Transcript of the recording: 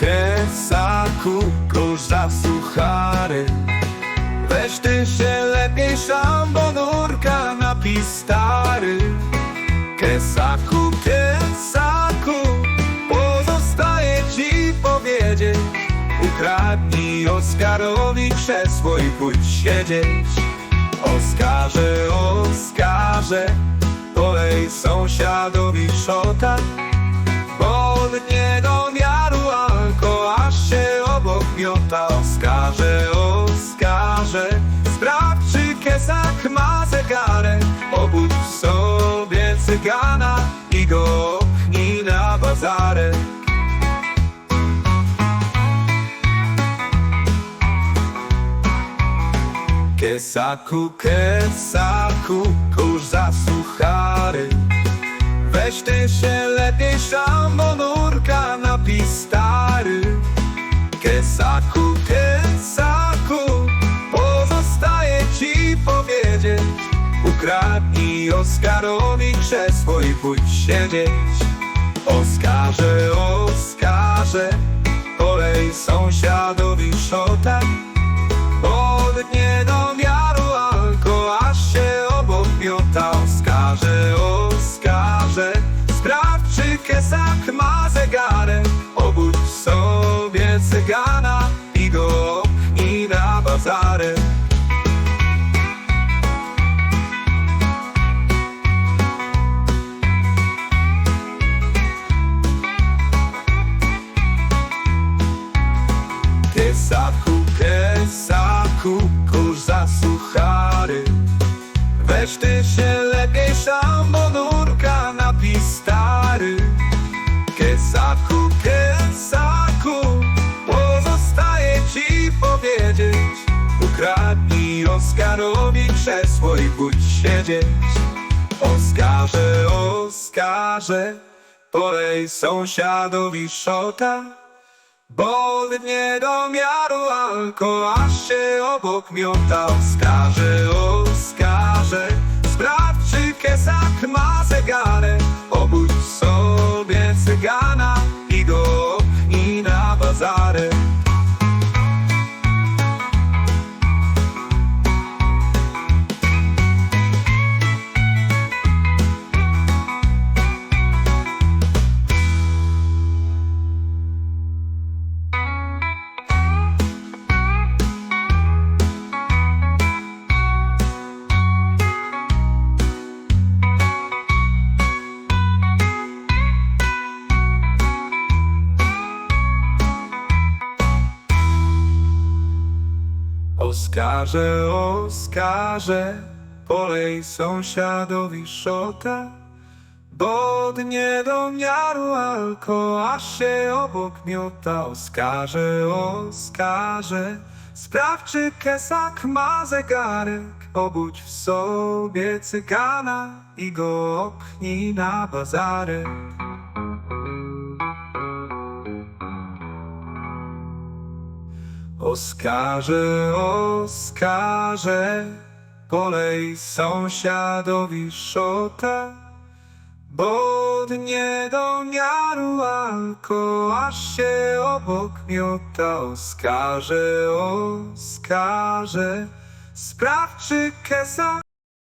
Kesaku, kurz za suchary. Weź ty się lepiej szambonurka napij stary. Kesaku, kesaku, pozostaje ci powiedzieć. Ukradnij Oskarowi krzesło i pójdź siedzieć. Oskarze, Oskarze, polej sąsiadowi szota cygana i go pchnij na bazarek Kesaku, kesaku, kurz za suchary. Weź ty się Ukradnij Oskarowi krzesło i pójdź siedzieć. Oskarze, Oskarze, polej sąsiadowi szota. Od niedomiaru alko, aż się obok miota Oskarze, Oskarze Sprawdź czy Kesak ma zegarek Obudź sobie cygana Kesaku, kesaku, kurz za suchary. Weź ty się lepiej szambonurka napij stary. Kesaku, kesaku, pozostaje ci powiedzieć. Ukradnij Oskarowi krzesło i pójdź siedzieć Oskarze, Oskarze, polej sąsiadowi szota bo nie do miaru alko, aż się obok miota Oskarze, Oskarze. Sprawdź czy Kesak ma zegarek Obudź sobie cygana i go pchnij na Oskarze, Oskarze, polej sąsiadowi szota. Bo nie do miaru alko, aż się obok miota. Oskarze, Oskarze, sprawdź czy Kesak ma zegarek. Obudź w sobie cygana i go opchnij na bazarek Oskarze, Oskarze, polej sąsiadowi szota, bo nie do miaru alko, aż się obok miota. Oskarze, Oskarze, sprawdź czy kesa